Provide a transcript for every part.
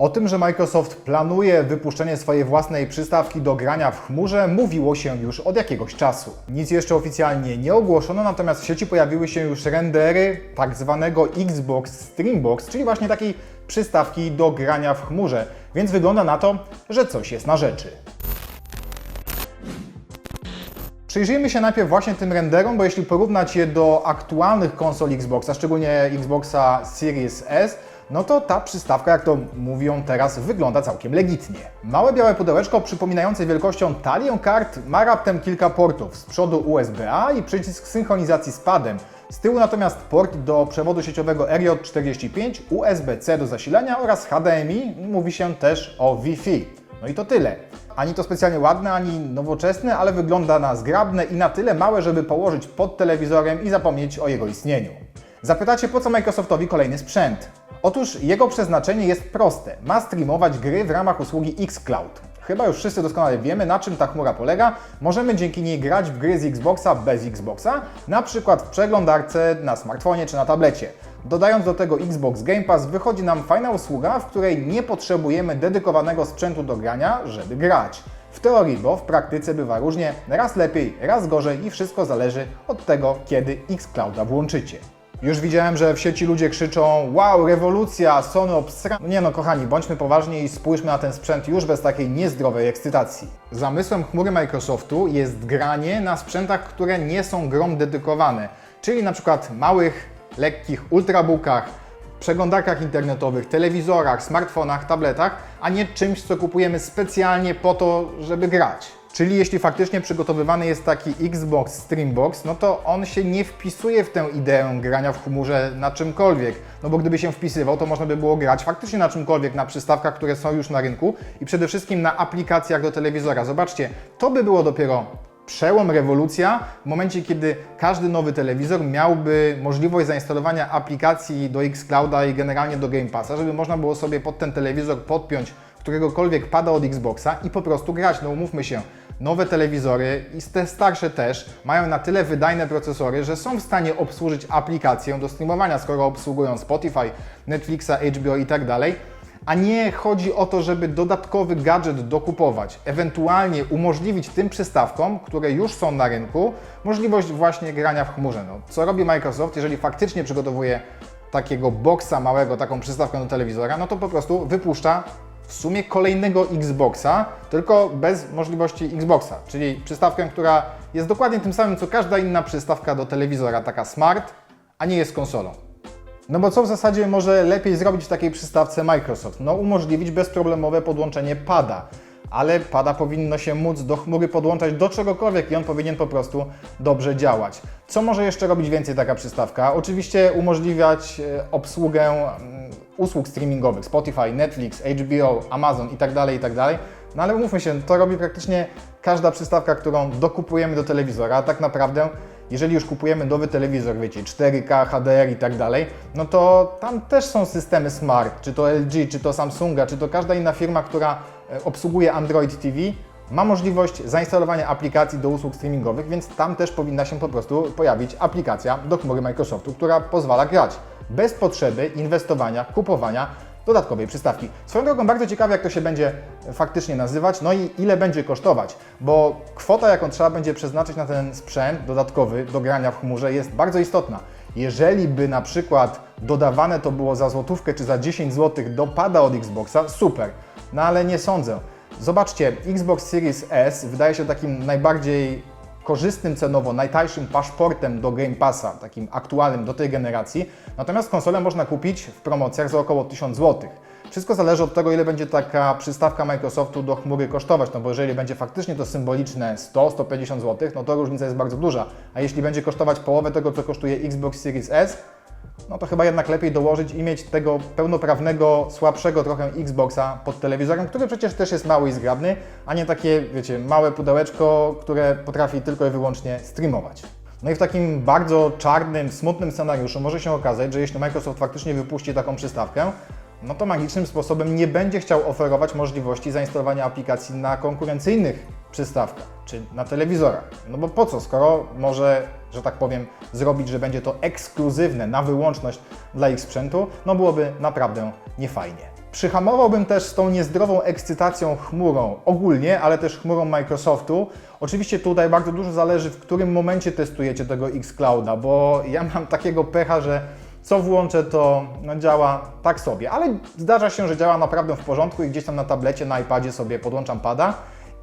O tym, że Microsoft planuje wypuszczenie swojej własnej przystawki do grania w chmurze, mówiło się już od jakiegoś czasu. Nic jeszcze oficjalnie nie ogłoszono, natomiast w sieci pojawiły się już rendery tak zwanego Xbox Streambox, czyli właśnie takiej przystawki do grania w chmurze, więc wygląda na to, że coś jest na rzeczy. Przyjrzyjmy się najpierw właśnie tym renderom, bo jeśli porównać je do aktualnych konsol Xboxa, szczególnie Xboxa Series S, no to ta przystawka, jak to mówią teraz, wygląda całkiem legitnie. Małe białe pudełeczko przypominające wielkością talię kart ma raptem kilka portów. Z przodu USB-A i przycisk synchronizacji z padem. Z tyłu natomiast port do przewodu sieciowego RJ45, USB-C do zasilania oraz HDMI, mówi się też o Wi-Fi. No i to tyle. Ani to specjalnie ładne, ani nowoczesne, ale wygląda na zgrabne i na tyle małe, żeby położyć pod telewizorem i zapomnieć o jego istnieniu. Zapytacie, po co Microsoftowi kolejny sprzęt? Otóż jego przeznaczenie jest proste. Ma streamować gry w ramach usługi xCloud. Chyba już wszyscy doskonale wiemy, na czym ta chmura polega. Możemy dzięki niej grać w gry z Xboxa bez Xboxa, na przykład w przeglądarce, na smartfonie czy na tablecie. Dodając do tego Xbox Game Pass, wychodzi nam fajna usługa, w której nie potrzebujemy dedykowanego sprzętu do grania, żeby grać. W teorii, bo w praktyce bywa różnie, raz lepiej, raz gorzej i wszystko zależy od tego, kiedy Xclouda włączycie. Już widziałem, że w sieci ludzie krzyczą wow, rewolucja, Sony obstra... No nie no, kochani, bądźmy poważni i spójrzmy na ten sprzęt już bez takiej niezdrowej ekscytacji. Zamysłem chmury Microsoftu jest granie na sprzętach, które nie są grom dedykowane, czyli na przykład małych, lekkich ultrabookach, przeglądarkach internetowych, telewizorach, smartfonach, tabletach, a nie czymś, co kupujemy specjalnie po to, żeby grać. Czyli jeśli faktycznie przygotowywany jest taki Xbox Streambox, no to on się nie wpisuje w tę ideę grania w chmurze na czymkolwiek. No bo gdyby się wpisywał, to można by było grać faktycznie na czymkolwiek, na przystawkach, które są już na rynku i przede wszystkim na aplikacjach do telewizora. Zobaczcie, to by było dopiero przełom, rewolucja w momencie, kiedy każdy nowy telewizor miałby możliwość zainstalowania aplikacji do Xclouda i generalnie do Game Passa, żeby można było sobie pod ten telewizor podpiąć któregokolwiek pada od Xboxa i po prostu grać. No umówmy się, nowe telewizory i te starsze też mają na tyle wydajne procesory, że są w stanie obsłużyć aplikację do streamowania, skoro obsługują Spotify, Netflixa, HBO i tak dalej. A nie chodzi o to, żeby dodatkowy gadżet dokupować, ewentualnie umożliwić tym przystawkom, które już są na rynku, możliwość właśnie grania w chmurze. No, co robi Microsoft, jeżeli faktycznie przygotowuje takiego boksa małego, taką przystawkę do telewizora, no to po prostu wypuszcza w sumie kolejnego Xboxa, tylko bez możliwości Xboxa, czyli przystawkę, która jest dokładnie tym samym co każda inna przystawka do telewizora, taka smart, a nie jest konsolą. No bo co w zasadzie może lepiej zrobić w takiej przystawce Microsoft? No umożliwić bezproblemowe podłączenie pada, ale pada powinno się móc do chmury podłączać do czegokolwiek i on powinien po prostu dobrze działać. Co może jeszcze robić więcej taka przystawka? Oczywiście umożliwiać e, obsługę mm, usług streamingowych Spotify, Netflix, HBO, Amazon itd., itd. No ale mówmy się, to robi praktycznie każda przystawka, którą dokupujemy do telewizora, a tak naprawdę jeżeli już kupujemy nowy telewizor, wiecie, 4K, HDR i tak dalej, no to tam też są systemy smart, czy to LG, czy to Samsunga, czy to każda inna firma, która e, obsługuje Android TV, ma możliwość zainstalowania aplikacji do usług streamingowych, więc tam też powinna się po prostu pojawić aplikacja do chmury Microsoftu, która pozwala grać bez potrzeby inwestowania, kupowania dodatkowej przystawki. Swoją drogą bardzo ciekawe, jak to się będzie faktycznie nazywać, no i ile będzie kosztować, bo kwota, jaką trzeba będzie przeznaczyć na ten sprzęt dodatkowy do grania w chmurze jest bardzo istotna. Jeżeli by na przykład dodawane to było za złotówkę czy za 10 zł do pada od Xboxa, super, no ale nie sądzę. Zobaczcie, Xbox Series S wydaje się takim najbardziej korzystnym cenowo, najtańszym paszportem do Game Passa, takim aktualnym do tej generacji. Natomiast konsolę można kupić w promocjach za około 1000 zł. Wszystko zależy od tego, ile będzie taka przystawka Microsoftu do chmury kosztować, no bo jeżeli będzie faktycznie to symboliczne 100-150 zł, no to różnica jest bardzo duża. A jeśli będzie kosztować połowę tego, co kosztuje Xbox Series S, no to chyba jednak lepiej dołożyć i mieć tego pełnoprawnego, słabszego trochę Xboxa pod telewizorem, który przecież też jest mały i zgrabny, a nie takie, wiecie, małe pudełeczko, które potrafi tylko i wyłącznie streamować. No i w takim bardzo czarnym, smutnym scenariuszu może się okazać, że jeśli Microsoft faktycznie wypuści taką przystawkę, no to magicznym sposobem nie będzie chciał oferować możliwości zainstalowania aplikacji na konkurencyjnych przystawkach czy na telewizorach. No bo po co, skoro może, że tak powiem, zrobić, że będzie to ekskluzywne na wyłączność dla ich sprzętu, no byłoby naprawdę niefajnie. Przyhamowałbym też z tą niezdrową ekscytacją chmurą ogólnie, ale też chmurą Microsoftu. Oczywiście tutaj bardzo dużo zależy, w którym momencie testujecie tego xClouda, bo ja mam takiego pecha, że co włączę, to no, działa tak sobie, ale zdarza się, że działa naprawdę w porządku i gdzieś tam na tablecie, na iPadzie sobie podłączam pada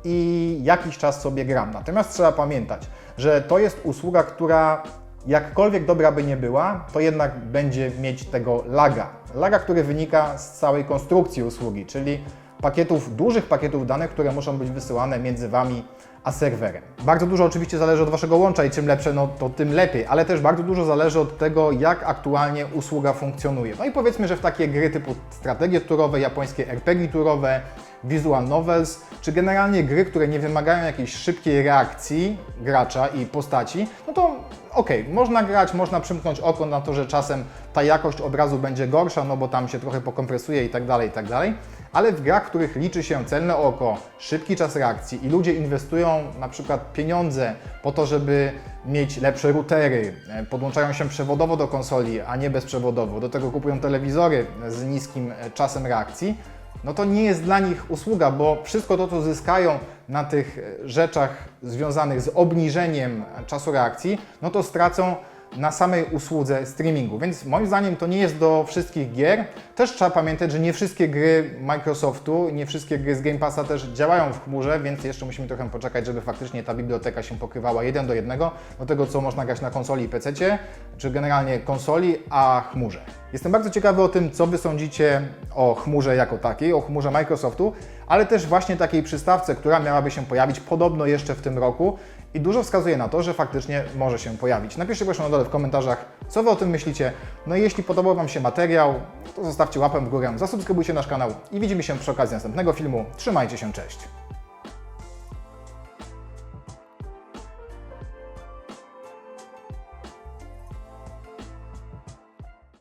i jakiś czas sobie gram. Natomiast trzeba pamiętać, że to jest usługa, która jakkolwiek dobra by nie była, to jednak będzie mieć tego laga. Laga, który wynika z całej konstrukcji usługi, czyli pakietów, dużych pakietów danych, które muszą być wysyłane między Wami a serwerem. Bardzo dużo oczywiście zależy od Waszego łącza i czym lepsze, no to tym lepiej, ale też bardzo dużo zależy od tego, jak aktualnie usługa funkcjonuje. No i powiedzmy, że w takie gry typu strategie turowe, japońskie RPG turowe, visual novels, czy generalnie gry, które nie wymagają jakiejś szybkiej reakcji gracza i postaci, no to okej, można grać, można przymknąć oko na to, że czasem ta jakość obrazu będzie gorsza, no bo tam się trochę pokompresuje i tak dalej, i tak dalej. Ale w grach, w których liczy się celne oko, szybki czas reakcji i ludzie inwestują na przykład pieniądze po to, żeby mieć lepsze routery, e, podłączają się przewodowo do konsoli, a nie bezprzewodowo, do tego kupują telewizory z niskim e, czasem reakcji, no to nie jest dla nich usługa, bo wszystko to, co zyskają na tych rzeczach związanych z obniżeniem czasu reakcji, no to stracą na samej usłudze streamingu. Więc moim zdaniem to nie jest do wszystkich gier. Też trzeba pamiętać, że nie wszystkie gry Microsoftu, nie wszystkie gry z Game Passa też działają w chmurze, więc jeszcze musimy trochę poczekać, żeby faktycznie ta biblioteka się pokrywała jeden do jednego do tego, co można grać na konsoli i PC, czy generalnie konsoli, a chmurze. Jestem bardzo ciekawy o tym, co Wy sądzicie o chmurze jako takiej, o chmurze Microsoftu, ale też właśnie takiej przystawce, która miałaby się pojawić podobno jeszcze w tym roku i dużo wskazuje na to, że faktycznie może się pojawić. Napiszcie proszę na dole w komentarzach, co Wy o tym myślicie. No i jeśli podobał Wam się materiał, to zostawcie łapę w górę, zasubskrybujcie nasz kanał i widzimy się przy okazji następnego filmu. Trzymajcie się, cześć!